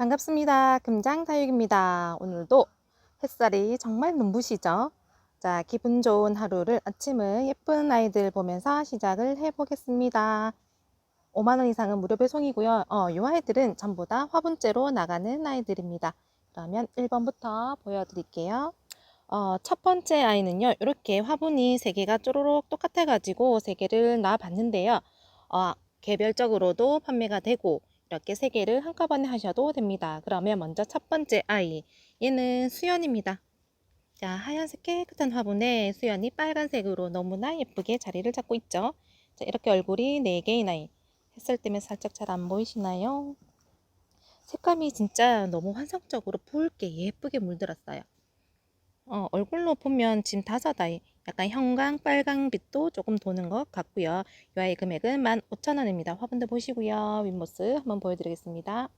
반갑습니다. 금장다육입니다. 오늘도 햇살이 정말 눈부시죠? 자, 기분 좋은 하루를 아침을 예쁜 아이들 보면서 시작을 해보겠습니다. 5만원 이상은 무료 배송이고요. 어, 이 아이들은 전부 다 화분째로 나가는 아이들입니다. 그러면 1번부터 보여드릴게요. 어, 첫 번째 아이는요, 이렇게 화분이 3개가 쪼로록 똑같아가지고 3개를 놔봤는데요. 어, 개별적으로도 판매가 되고, 이렇게 세 개를 한꺼번에 하셔도 됩니다. 그러면 먼저 첫 번째 아이. 얘는 수연입니다. 자, 하얀색 깨끗한 화분에 수연이 빨간색으로 너무나 예쁘게 자리를 잡고 있죠. 자, 이렇게 얼굴이 4개의 아이. 햇살 때문에 살짝 잘 안 보이시나요? 색감이 진짜 너무 환상적으로 붉게 예쁘게 물들었어요. 어, 얼굴로 보면 지금 다섯 아이 약간 형광 빨강빛도 조금 도는 것 같고요. 이 아이 금액은 15,000원입니다. 화분도 보시고요. 윗모습 한번 보여드리겠습니다.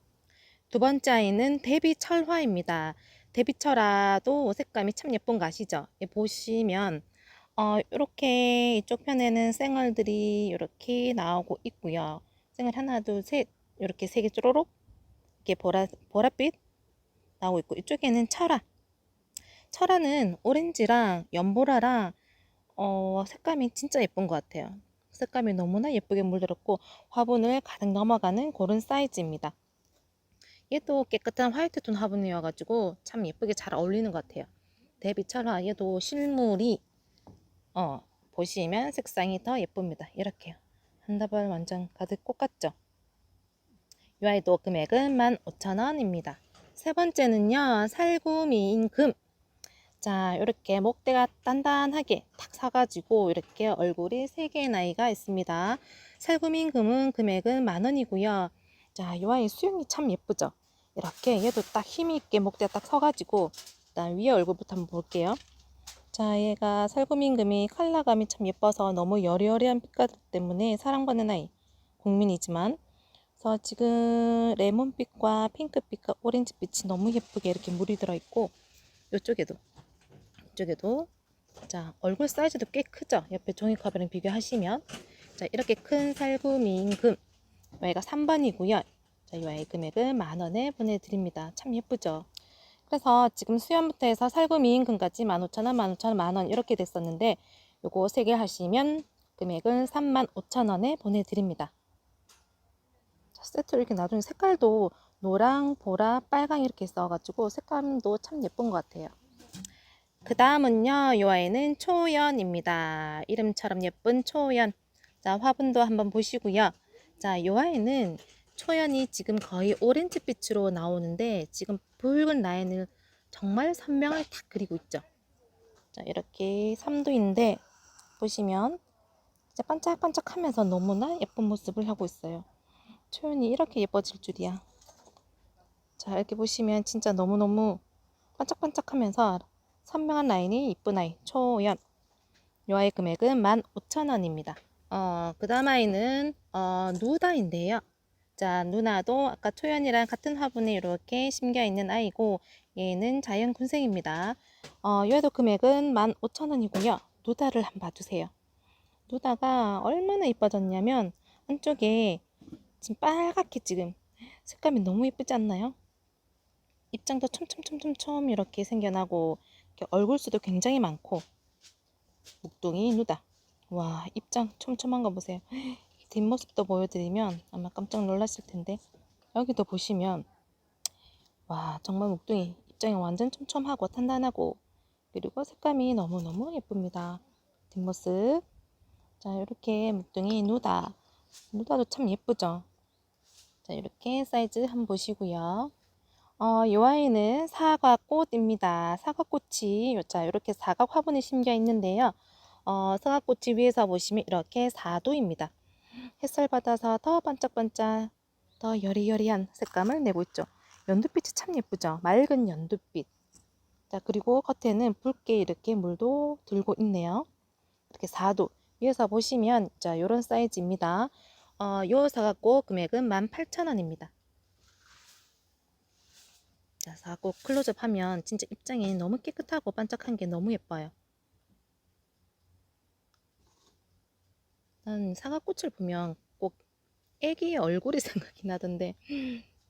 두 번째 아이는 데비철화입니다. 데비철화도 색감이 참 예쁜 거 아시죠? 예, 보시면 어, 이렇게 이쪽 편에는 생얼들이 이렇게 나오고 있고요. 생얼 하나, 둘, 셋 이렇게 세 개 쪼로록 이렇게 보라, 보랏빛 나오고 있고 이쪽에는 철화 철화는 오렌지랑 연보라랑 어, 색감이 진짜 예쁜 것 같아요. 색감이 너무나 예쁘게 물들었고 화분을 가득 넘어가는 그런 사이즈입니다. 얘도 깨끗한 화이트 톤 화분이어가지고 참 예쁘게 잘 어울리는 것 같아요. 대비 철화 얘도 실물이 어, 보시면 색상이 더 예쁩니다. 이렇게요. 한 다발 완전 가득 꽂 같죠? 이 아이도 금액은 15,000원입니다. 세 번째는요. 살구미인 금. 자, 이렇게 목대가 단단하게 탁 사가지고 이렇게 얼굴이 세 개의 나이가 있습니다. 살구민 금은 금액은 만 원이고요. 자, 이 아이 수영이 참 예쁘죠? 이렇게 얘도 딱 힘이 있게 목대가 딱 서가지고 일단 위에 얼굴부터 한번 볼게요. 자, 얘가 살구민 금이 컬러감이 참 예뻐서 너무 여리여리한 빛깔 때문에 사랑받는 아이 국민이지만 그래서 지금 레몬빛과 핑크빛과 오렌지빛이 너무 예쁘게 이렇게 물이 들어있고 이쪽에도 이쪽에도 자 얼굴 사이즈도 꽤 크죠? 옆에 종이컵이랑 비교하시면. 자 이렇게 큰 살구미인 금 여기가 3번이고요. 자, 이 아이 금액은 만원에 보내드립니다. 참 예쁘죠? 그래서 지금 수염부터 해서 살구미인 금까지 15,000원 15,000원 만원 이렇게 됐었는데 요거 3개 하시면 금액은 35,000원에 보내드립니다. 자, 세트 이렇게 나중에 색깔도 노랑, 보라, 빨강 이렇게 있어가지고 색감도 참 예쁜 것 같아요 그 다음은요, 요 아이는 초연입니다. 이름처럼 예쁜 초연. 자, 화분도 한번 보시고요. 자, 요 아이는 초연이 지금 거의 오렌지빛으로 나오는데 지금 붉은 라인을 정말 선명하게 딱 그리고 있죠. 자, 이렇게 삼두인데 보시면 진짜 반짝반짝 하면서 너무나 예쁜 모습을 하고 있어요. 초연이 이렇게 예뻐질 줄이야. 자, 이렇게 보시면 진짜 너무너무 반짝반짝 하면서 선명한 라인이 이쁜 아이 초연. 이 아이 금액은 15,000원입니다. 어, 그 다음 아이는 어, 누다인데요. 자 누나도 아까 초연이랑 같은 화분에 이렇게 심겨 있는 아이고 얘는 자연 군생입니다. 어, 얘도 금액은 15,000원이고요. 누다를 한번 봐주세요. 누다가 얼마나 이뻐졌냐면 안쪽에 지금 빨갛게 지금 색감이 너무 예쁘지 않나요? 입장도 촘촘촘촘촘 이렇게 생겨나고 얼굴 수도 굉장히 많고. 목동이 누다. 와 입장 촘촘한 거 보세요. 뒷모습도 보여드리면 아마 깜짝 놀랐을 텐데. 여기도 보시면 와 정말 목동이 입장이 완전 촘촘하고 단단하고 그리고 색감이 너무너무 예쁩니다. 뒷모습. 자 이렇게 목동이 누다. 누다도 참 예쁘죠? 자 이렇게 사이즈 한번 보시고요 어, 이 아이는 사과꽃입니다. 사과꽃이 자 이렇게 사각 화분에 심겨 있는데요. 어, 사과꽃이 위에서 보시면 이렇게 4도입니다. 햇살 받아서 더 반짝반짝 더 여리여리한 색감을 내고 있죠. 연두빛이 참 예쁘죠. 맑은 연두빛. 자 그리고 겉에는 붉게 이렇게 물도 들고 있네요. 이렇게 4도 위에서 보시면 자 이런 사이즈입니다. 어, 요 사과꽃 금액은 18,000원입니다. 자, 사고 클로즈업 하면 진짜 입장이 너무 깨끗하고 반짝한 게 너무 예뻐요. 난 사과꽃을 보면 꼭 애기의 얼굴이 생각이 나던데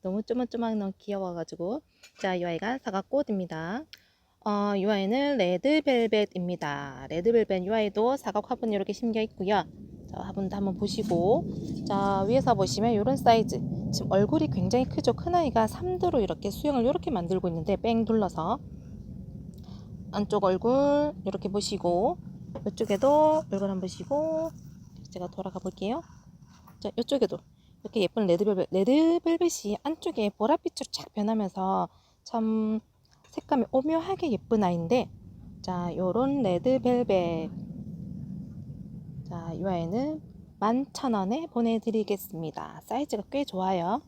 너무 쪼만쪼만 너무 귀여워가지고 자 이 아이가 사과꽃입니다. 어, 이 아이는 레드벨벳입니다. 레드벨벳 이 아이도 사각 화분 이렇게 심겨 있고요. 자, 화분도 한번 보시고 자 위에서 보시면 이런 사이즈 지금 얼굴이 굉장히 크죠. 큰 아이가 3도로 이렇게 수영을 이렇게 만들고 있는데 뺑 둘러서 안쪽 얼굴 이렇게 보시고 이쪽에도 얼굴 한번 보시고 제가 돌아가 볼게요. 자 이쪽에도 이렇게 예쁜 레드벨벳 레드벨벳이 안쪽에 보랏빛으로 쫙 변하면서 참 색감이 오묘하게 예쁜 아이인데 자 요런 레드벨벳 자 이 아이는 11,000원에 보내드리겠습니다. 사이즈가 꽤 좋아요.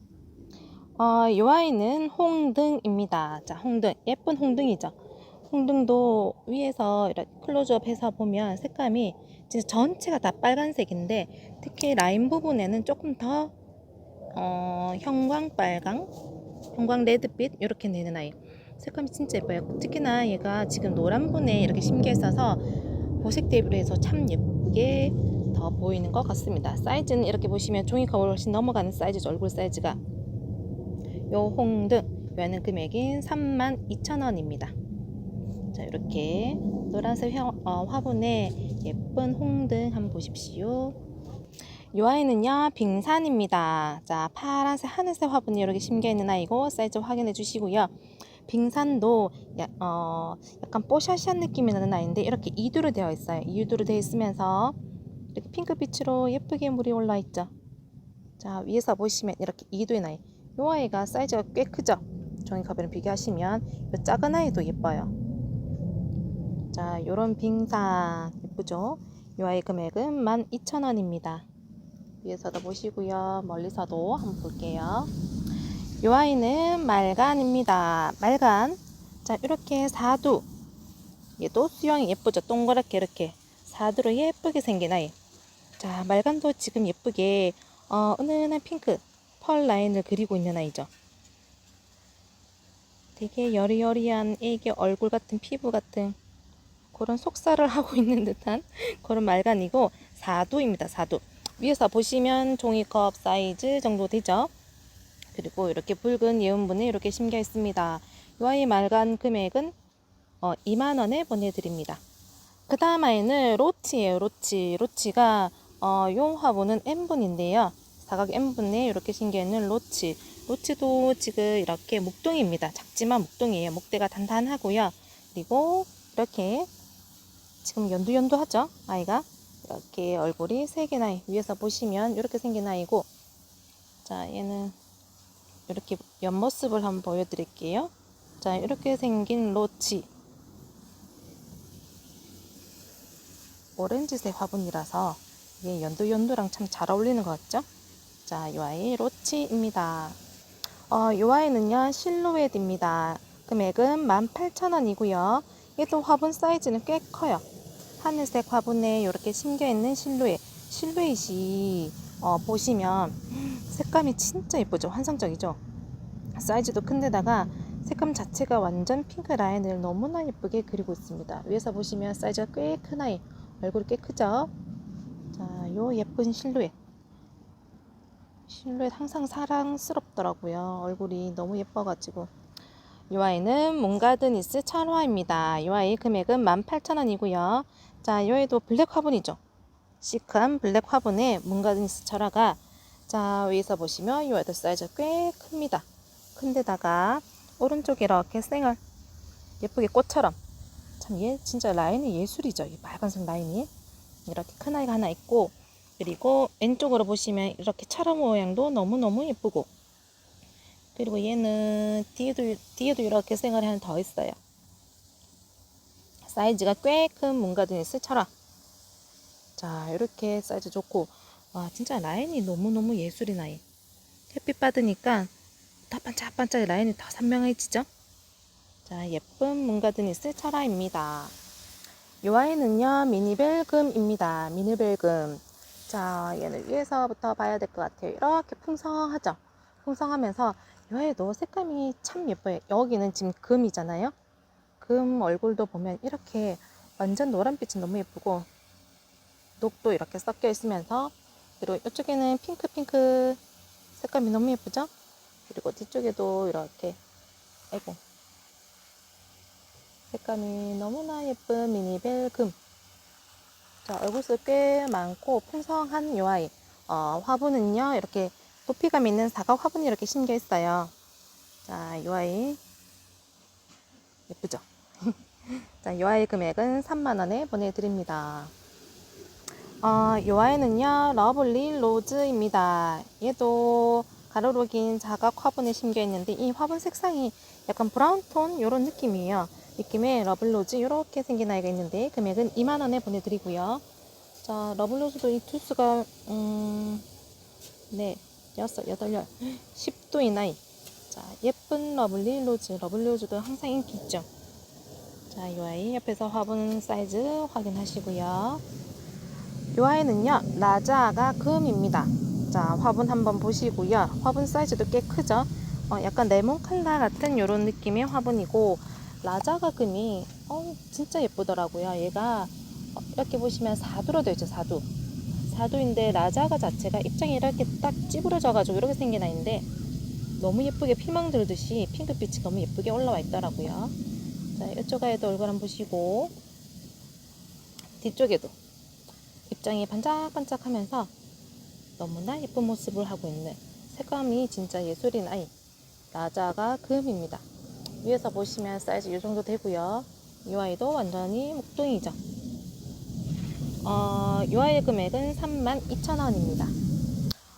어, 이 아이는 홍등입니다. 자, 홍등. 예쁜 홍등이죠. 홍등도 위에서 이렇게 클로즈업 해서 보면 색감이 진짜 전체가 다 빨간색인데 특히 라인 부분에는 조금 더 어, 형광 빨강, 형광 레드빛 이렇게 내는 아이. 색감이 진짜 예뻐요. 특히나 얘가 지금 노란 분에 이렇게 심겨 있어서 보색 대비로 해서 참 예 쁘게 더 보이는 것 같습니다. 사이즈는 이렇게 보시면 종이컵을 훨씬 넘어가는 사이즈죠. 얼굴 사이즈가. 요 홍등 요하는 금액인 32,000원입니다. 자 이렇게 노란색 화, 어, 화분에 예쁜 홍등 한번 보십시오. 요 아이는요 빙산입니다. 자 파란색 하늘색 화분이 이렇게 심겨 있는 아이고 사이즈 확인해 주시고요. 빙산도 야, 어, 약간 뽀샤시한 느낌이 나는 아이인데 이렇게 이두로 되어 있어요. 이두로 되어 있으면서 이렇게 핑크빛으로 예쁘게 물이 올라 있죠. 자 위에서 보시면 이렇게 이두의 나이. 이 아이가 사이즈가 꽤 크죠. 종이컵이랑 비교하시면 이 작은 아이도 예뻐요. 자 요런 빙산 예쁘죠. 이 아이 금액은 12,000원입니다. 위에서도 보시고요. 멀리서도 한번 볼게요. 이 아이는 말간입니다. 말간. 자 이렇게 사두. 얘도 수영이 예쁘죠. 동그랗게 이렇게 사두로 예쁘게 생긴 아이. 자, 말간도 지금 예쁘게 어, 은은한 핑크 펄 라인을 그리고 있는 아이죠. 되게 여리여리한 애기 얼굴 같은 피부 같은 그런 속살을 하고 있는 듯한 그런 말간이고 사두입니다. 사두. 위에서 보시면 종이컵 사이즈 정도 되죠. 그리고 이렇게 붉은 예온분에 이렇게 심겨 있습니다. 이 아이 말간 금액은 어, 2만 원에 보내드립니다. 그 다음 아이는 로치예요. 로치. 로치가 어, 요 화분은 N분인데요. 사각 N분에 이렇게 생겨있는 로치. 로치도 지금 이렇게 목동입니다. 작지만 목동이에요. 목대가 단단하고요. 그리고 이렇게 지금 연두연두하죠? 아이가. 이렇게 얼굴이 세 개나 위에서 보시면 이렇게 생긴 아이고 자 얘는 이렇게 옆모습을 한번 보여드릴게요. 자 이렇게 생긴 로치 오렌지색 화분이라서 이게 연두연두랑 참 잘 어울리는 것 같죠? 자, 이 아이 로치입니다. 어, 이 아이는요, 실루엣입니다. 금액은 18,000원이고요. 얘도 화분 사이즈는 꽤 커요. 하늘색 화분에 이렇게 심겨 있는 실루엣. 실루엣이 어, 보시면 색감이 진짜 예쁘죠? 환상적이죠? 사이즈도 큰데다가 색감 자체가 완전 핑크 라인을 너무나 예쁘게 그리고 있습니다. 위에서 보시면 사이즈가 꽤 큰 아이. 얼굴이 꽤 크죠? 자, 요 예쁜 실루엣. 실루엣 항상 사랑스럽더라고요. 얼굴이 너무 예뻐가지고. 이 아이는 몽가드니스 철화입니다. 이 아이 금액은 18,000원이고요. 자, 이 아이도 블랙 화분이죠. 시크한 블랙 화분에 몽가드니스 철화가 자, 위에서 보시면 이 아이도 사이즈가 꽤 큽니다. 큰데다가 오른쪽에 이렇게 생얼 예쁘게 꽃처럼 참 얘 진짜 라인이 예술이죠. 이 빨간색 라인이 이렇게 큰 아이가 하나 있고 그리고 왼쪽으로 보시면 이렇게 차라 모양도 너무너무 예쁘고 그리고 얘는 뒤에도 뒤에도 이렇게 생활이 하나 더 있어요. 사이즈가 꽤 큰 문가드니스 철화. 자 이렇게 사이즈 좋고 와 진짜 라인이 너무너무 예술인 아이. 햇빛 받으니까 더 반짝반짝 라인이 더 선명해지죠? 자, 예쁜 문가드니스 철화입니다. 이 아이는요, 미니벨금입니다. 미니벨금. 자, 얘는 위에서부터 봐야 될 것 같아요. 이렇게 풍성하죠? 풍성하면서 이 아이도 색감이 참 예뻐요. 여기는 지금 금이잖아요? 금 얼굴도 보면 이렇게 완전 노란빛이 너무 예쁘고 녹도 이렇게 섞여 있으면서 그리고 이쪽에는 핑크 핑크 색감이 너무 예쁘죠? 그리고 뒤쪽에도 이렇게 아이고 색감이 너무나 예쁜 미니벨 금. 자, 얼굴수 꽤 많고 풍성한 요 아이. 어, 화분은요, 이렇게 높이감 있는 사각 화분이 이렇게 심겨 있어요. 자, 요 아이. 예쁘죠? 자, 요 아이 금액은 3만원에 보내드립니다. 어, 요 아이는요, 러블리 로즈입니다. 얘도 가로로 긴 자각 화분에 심겨 있는데, 이 화분 색상이 약간 브라운톤 요런 느낌이에요. 느낌의 러블로즈 이렇게 생긴 아이가 있는데 금액은 2만 원에 보내드리고요. 자 러블로즈도 이 투수가 음, 네 여섯 여덟 열 10도인 아이 자 예쁜 러블리 로즈 러블로즈도 항상 인기 있죠. 자이 아이 옆에서 화분 사이즈 확인하시고요. 이 아이는요 라자가 금입니다. 자 화분 한번 보시고요. 화분 사이즈도 꽤 크죠. 어, 약간 레몬 칼라 같은 이런 느낌의 화분이고 라자가 금이 어, 진짜 예쁘더라고요. 얘가 어, 이렇게 보시면 4두로 되어 있죠. 4두. 4두인데 라자가 자체가 입장이 이렇게 딱 찌부러져 가지고 이렇게 생긴 아이인데 너무 예쁘게 피망 들듯이 핑크빛이 너무 예쁘게 올라와 있더라고요. 자, 이쪽 아이도 얼굴 한번 보시고 뒤쪽에도 입장이 반짝반짝하면서 너무나 예쁜 모습을 하고 있는 색감이 진짜 예술인 아이 라자가 금입니다. 위에서 보시면 사이즈 이 정도 되고요. 이 아이도 완전히 목동이죠. 어, 이 아이의 금액은 32,000원입니다.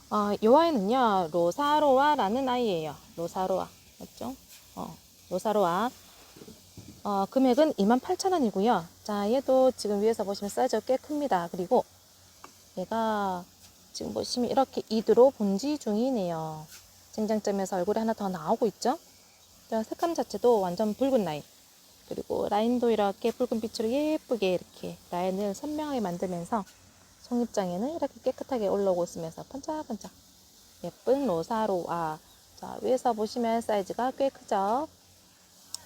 어, 이 아이는요, 로사로아라는 아이예요. 로사로아. 맞죠? 어, 로사로아. 어, 금액은 28,000원이고요. 자, 얘도 지금 위에서 보시면 사이즈가 꽤 큽니다. 그리고 얘가 지금 보시면 이렇게 이드로 본지 중이네요. 쟁장점에서 얼굴이 하나 더 나오고 있죠? 자, 색감 자체도 완전 붉은 라인. 그리고 라인도 이렇게 붉은 빛으로 예쁘게 이렇게 라인을 선명하게 만들면서 송입장에는 이렇게 깨끗하게 올라오고 있으면서 반짝반짝 예쁜 로사로아. 자, 위에서 보시면 사이즈가 꽤 크죠?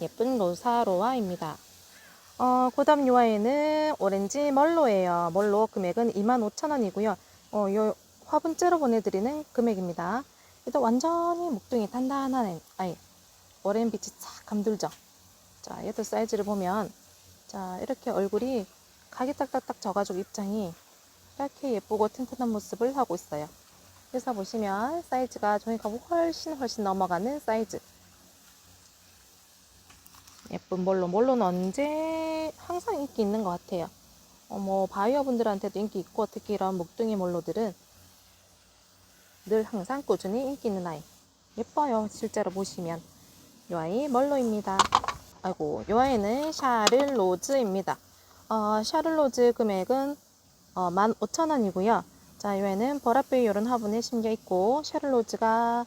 예쁜 로사로아입니다. 어, 그 다음 요 아이는 오렌지 멀로예요. 멀로 금액은 25,000원이고요. 어, 요 화분째로 보내드리는 금액입니다. 얘도 완전히 목둥이 단단한 아이. 오렌 빛이 싹 감돌죠. 자, 얘도 사이즈를 보면 자, 이렇게 얼굴이 각이 딱딱딱 져가지고 입장이 이렇게 예쁘고 튼튼한 모습을 하고 있어요. 그래서 보시면 사이즈가 저희가 훨씬 훨씬 넘어가는 사이즈. 예쁜 몰로. 몰로는 언제 항상 인기 있는 것 같아요. 어, 뭐, 바이어 분들한테도 인기 있고, 특히 이런 목둥이 몰로들은 늘 항상 꾸준히 인기 있는 아이. 예뻐요. 실제로 보시면. 요 아이 멀로입니다. 아이고, 요 아이는 샤를로즈입니다. 어, 샤를로즈 금액은 어, 15,000원이고요. 자, 요 아이는 버라페이 요런 화분에 심겨 있고, 샤를로즈가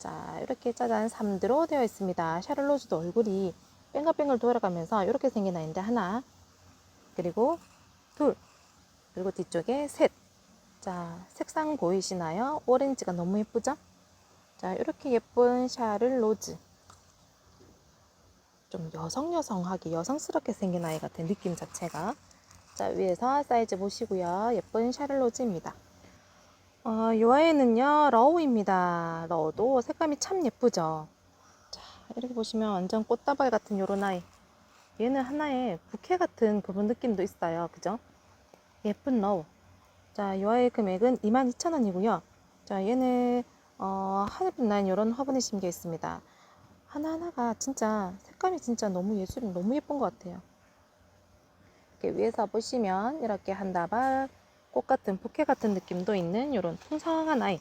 자, 이렇게 짜잔 3드로 되어 있습니다. 샤를로즈도 얼굴이 뺑글뺑글 돌아가면서 이렇게 생긴 아이인데 하나, 그리고 둘, 그리고 뒤쪽에 셋. 자, 색상 보이시나요? 오렌지가 너무 예쁘죠? 자, 이렇게 예쁜 샤를 로즈. 좀 여성 여성하게 여성스럽게 생긴 아이 같은 느낌 자체가 자 위에서 사이즈 보시고요 예쁜 샤를로즈입니다 어, 이 아이는요 러우입니다 러우도 색감이 참 예쁘죠 자 이렇게 보시면 완전 꽃다발 같은 요런 아이 얘는 하나의 부케 같은 그런 느낌도 있어요 그죠 예쁜 러우 자이 아이 금액은 22,000원이고요 자 얘는 어, 하늘빛 난 이런 화분에 심겨 있습니다 하나하나가 진짜 색감이 진짜 너무 예술이 너무 예쁜 것 같아요. 이렇게 위에서 보시면 이렇게 한 다발 꽃 같은 부케 같은 느낌도 있는 이런 풍성한 아이.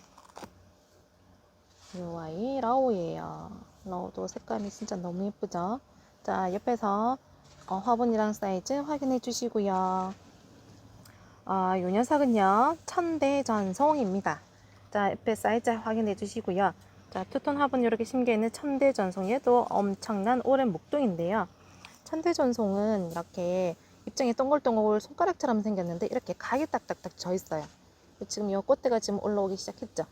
이 아이 라오예요. 라오도 색감이 진짜 너무 예쁘죠? 자 옆에서 어, 화분이랑 사이즈 확인해 주시고요. 아, 요 녀석은요 천대 전송입니다. 자 옆에 사이즈 확인해 주시고요. 자, 투톤 화분 이렇게 심겨 있는 천대 전송 얘도 엄청난 오랜 목동인데요. 천대 전송은 이렇게 입장이 동글동글 손가락처럼 생겼는데 이렇게 각이 딱딱딱 져 있어요. 지금 이 꽃대가 지금 올라오기 시작했죠.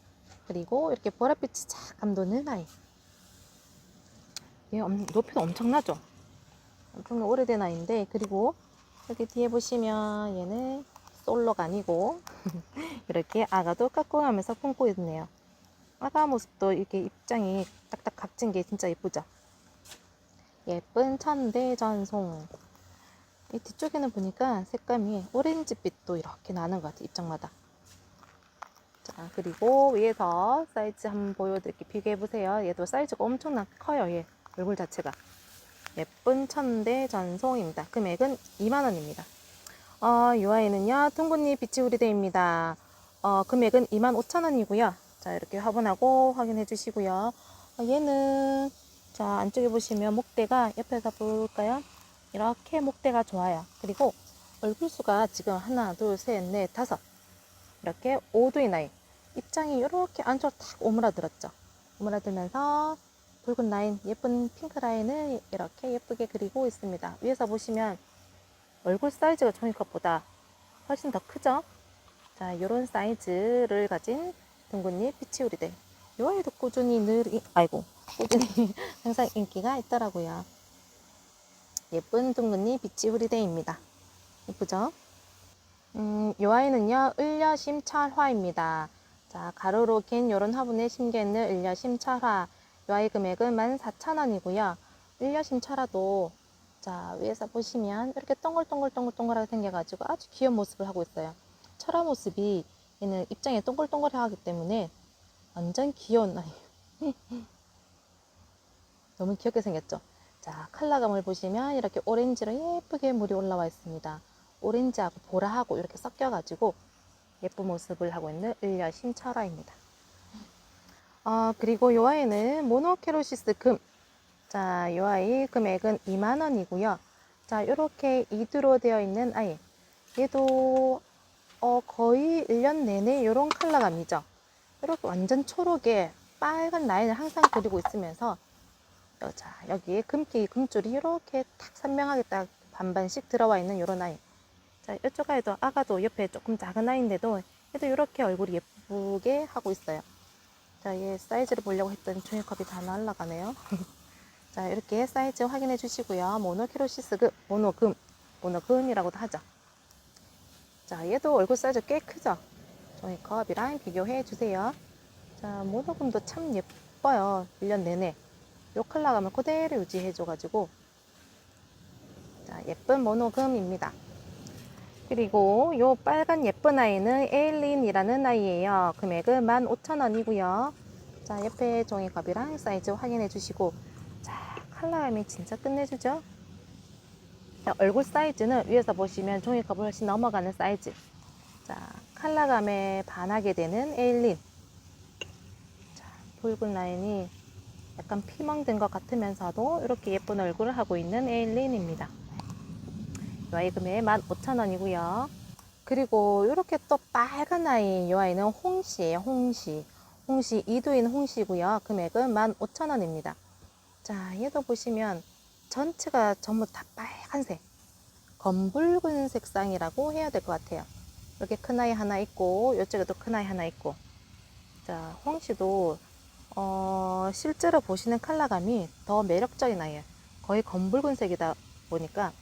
그리고 이렇게 보랏빛이 쫙 감도는 아이. 얘 엄- 높이도 엄청나죠. 엄청 오래된 아이인데 그리고 여기 뒤에 보시면 얘는 솔로가 아니고 이렇게 아가도 까꿍하면서 품고 있네요. 아가 모습도 이렇게 입장이 딱딱 각진 게 진짜 예쁘죠? 예쁜 천대전송. 이 뒤쪽에는 보니까 색감이 오렌지빛도 이렇게 나는 것 같아요. 입장마다. 자, 그리고 위에서 사이즈 한번 보여드릴게요. 비교해보세요. 얘도 사이즈가 엄청나게 커요. 얘 얼굴 자체가. 예쁜 천대 전송입니다. 금액은 2만원입니다. 어, 이 아이는요, 둥근잎 비치우리대입니다. 어, 금액은 25,000원이고요. 자, 이렇게 화분하고 확인해 주시고요. 어, 얘는, 자, 안쪽에 보시면 목대가 옆에서 볼까요? 이렇게 목대가 좋아요. 그리고 얼굴 수가 지금 하나, 둘, 셋, 넷, 다섯. 이렇게 5두의 나이. 입장이 이렇게 안쪽으로 탁 오므라들었죠. 오므라들면서 붉은 라인, 예쁜 핑크 라인을 이렇게 예쁘게 그리고 있습니다. 위에서 보시면 얼굴 사이즈가 종이컵보다 훨씬 더 크죠? 자, 이런 사이즈를 가진 둥근잎 피치우리들. 이 아이도 꾸준히 늘, 이- 아이고, 꾸준히 항상 인기가 있더라고요. 예쁜 둥근잎 피치우리대입니다. 예쁘죠? 음, 이 아이는요, 을려심 찰화입니다. 자, 가로로 긴 요런 화분에 심겨 있는 을려심 찰화. 이 아이 금액은 14,000원이고요. 을려심 찰화도 자, 위에서 보시면 이렇게 동글동글동글동글하게 생겨가지고 아주 귀여운 모습을 하고 있어요. 철화 모습이 얘는 입장에 동글동글하기 때문에 완전 귀여운 아이예요. 너무 귀엽게 생겼죠? 자, 컬러감을 보시면 이렇게 오렌지로 예쁘게 물이 올라와 있습니다. 오렌지하고 보라하고 이렇게 섞여가지고 예쁜 모습을 하고 있는 을려심 철화입니다. 어, 그리고 이 아이는 모노케로시스 금. 자, 이 아이 금액은 2만원이고요. 자, 이렇게 이두로 되어 있는 아이. 얘도 어, 거의 1년 내내 이런 컬러감이죠. 이렇게 완전 초록에 빨간 라인을 항상 그리고 있으면서 어, 자, 여기에 금기, 금줄이 이렇게 탁 선명하게 딱 반반씩 들어와 있는 이런 아이. 자, 이쪽 아이도 아가도 옆에 조금 작은 아이인데도 얘도 이렇게 얼굴이 예쁘게 하고 있어요. 자, 얘 사이즈를 보려고 했더니 종이컵이 다 날아가네요. 자, 이렇게 사이즈 확인해 주시고요. 모노키로시스금, 모노금, 모노금이라고도 하죠. 자, 얘도 얼굴 사이즈 꽤 크죠? 종이컵이랑 비교해 주세요. 자, 모노금도 참 예뻐요. 1년 내내. 요 컬러감을 그대로 유지해 줘가지고. 자, 예쁜 모노금입니다. 그리고 요 빨간 예쁜 아이는 에일린이라는 아이예요. 금액은 15,000원이고요. 자, 옆에 종이컵이랑 사이즈 확인해 주시고 자, 컬러감이 진짜 끝내주죠? 자, 얼굴 사이즈는 위에서 보시면 종이컵을 훨씬 넘어가는 사이즈. 자, 컬러감에 반하게 되는 에일린. 자, 붉은 라인이 약간 피멍든 것 같으면서도 이렇게 예쁜 얼굴을 하고 있는 에일린입니다. 이 아이 금액 15,000원이고요. 그리고 이렇게 또 빨간 아이, 이 아이는 홍시예요, 홍시. 홍시, 이두인 홍시고요. 금액은 15,000원입니다. 자, 얘도 보시면 전체가 전부 다 빨간색. 검붉은 색상이라고 해야 될 것 같아요. 이렇게 큰 아이 하나 있고, 이쪽에도 큰 아이 하나 있고. 자, 홍시도, 어, 실제로 보시는 컬러감이 더 매력적인 아이예요. 거의 검붉은 색이다 보니까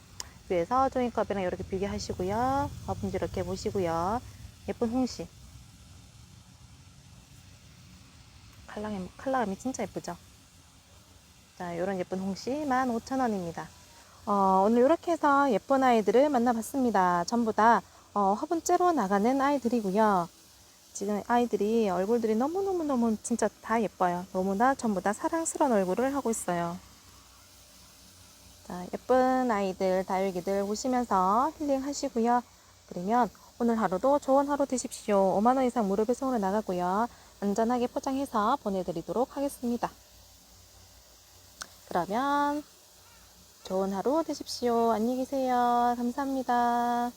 위에서 종이컵이랑 이렇게 비교하시고요. 화분지 이렇게 보시고요. 예쁜 홍시. 컬러감, 컬러감이 진짜 예쁘죠? 자, 이런 예쁜 홍시 15,000원입니다. 어, 오늘 이렇게 해서 예쁜 아이들을 만나봤습니다. 전부 다 어, 화분째로 나가는 아이들이고요. 지금 아이들이 얼굴들이 너무너무너무 진짜 다 예뻐요. 너무나 전부 다 사랑스러운 얼굴을 하고 있어요. 자, 예쁜 아이들, 다육이들 보시면서 힐링 하시고요. 그러면 오늘 하루도 좋은 하루 되십시오. 5만원 이상 무료 배송으로 나가고요. 안전하게 포장해서 보내드리도록 하겠습니다. 그러면 좋은 하루 되십시오. 안녕히 계세요. 감사합니다.